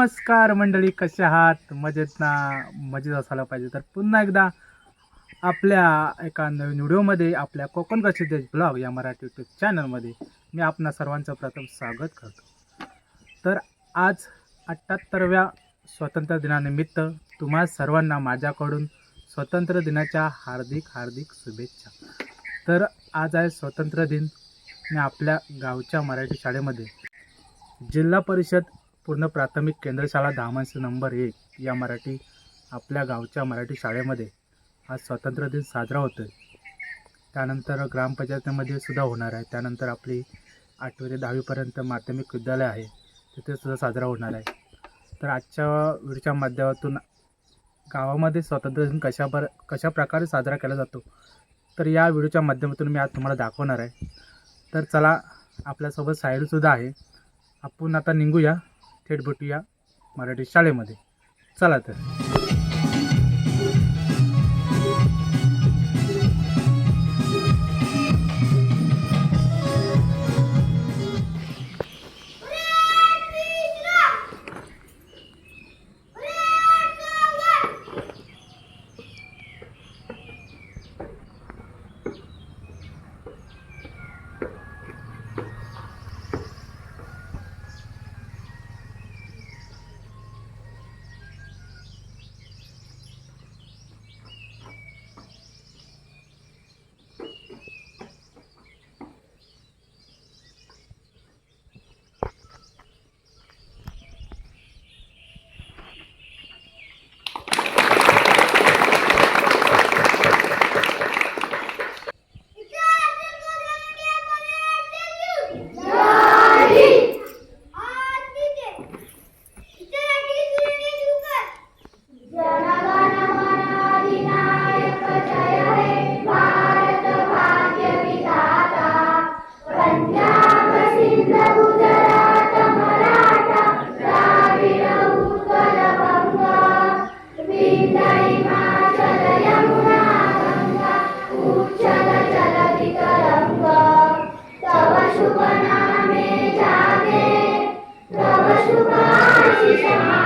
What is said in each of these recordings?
नमस्कार मंडळी कसे आहात? मजेत ना? मजेत असायला पाहिजे. तर पुन्हा एकदा आपल्या एका नवीन व्हिडिओमध्ये आपल्या कोकण प्रसिद्ध ब्लॉग या मराठी यूट्यूब चॅनलमध्ये मी आपणा सर्वांचं प्रथम स्वागत करतो. तर आज अठ्ठ्याहत्तरव्या स्वातंत्र्य दिनानिमित्त तुम्हा सर्वांना माझ्याकडून स्वातंत्र्य दिनाच्या हार्दिक हार्दिक शुभेच्छा. तर आज आहे स्वातंत्र्य दिन. मी आपल्या गावच्या मराठी शाळेमध्ये जिल्हा परिषद पूर्ण प्राथमिक केंद्रशाळा धामांश नंबर एक या मराठी आपल्या गावच्या मराठी शाळेमध्ये आज स्वातंत्र्य दिन साजरा होतो आहे त्यानंतर ग्रामपंचायतीमध्ये सुद्धा होणार आहे. त्यानंतर आपली आठवी ते दहावीपर्यंत माध्यमिक विद्यालय आहे. तिथे सुद्धा साजरा होणार आहे. तर आजच्या व्हिडिओच्या माध्यमातून गावामध्ये स्वातंत्र्य दिन कशा बर कशा प्रकारे साजरा केला जातो? तर या व्हिडिओच्या माध्यमातून मी आज तुम्हाला दाखवणार आहे. तर चला आपल्यासोबत साहिलसुद्धा आहे. आपण आता निघूया. थेट भेटूया मराठी शाळेमध्ये. चला तर. Jesus.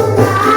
Oh,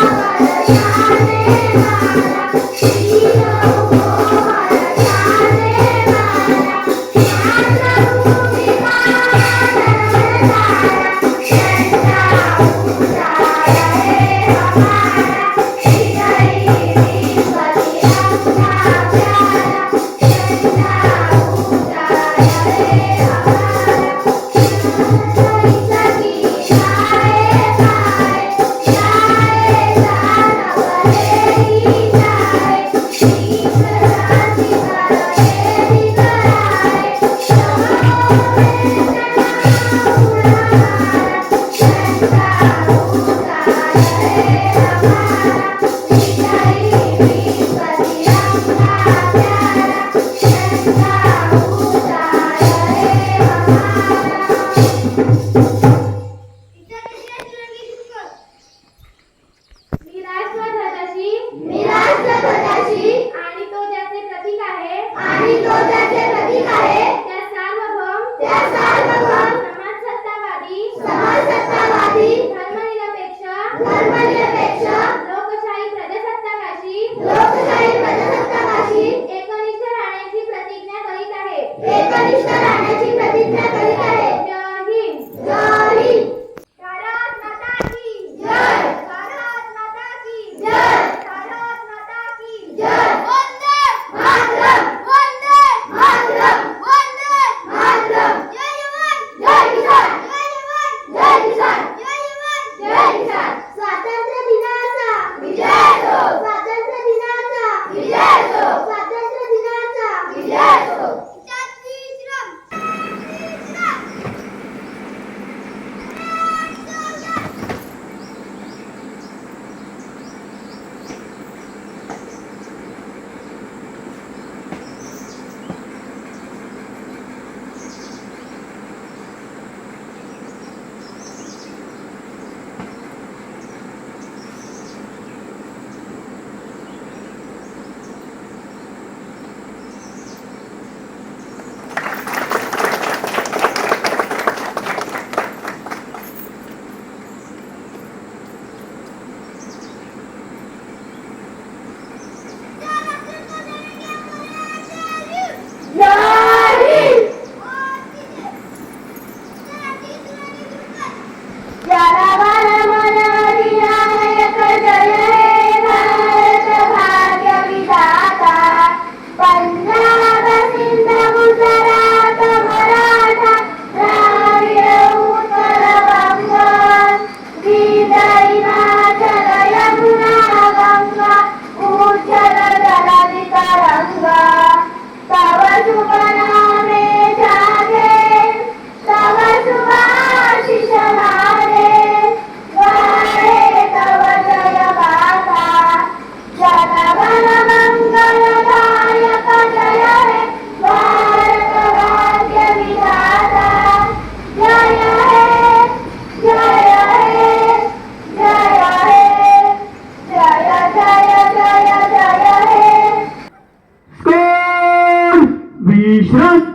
Ich Jesus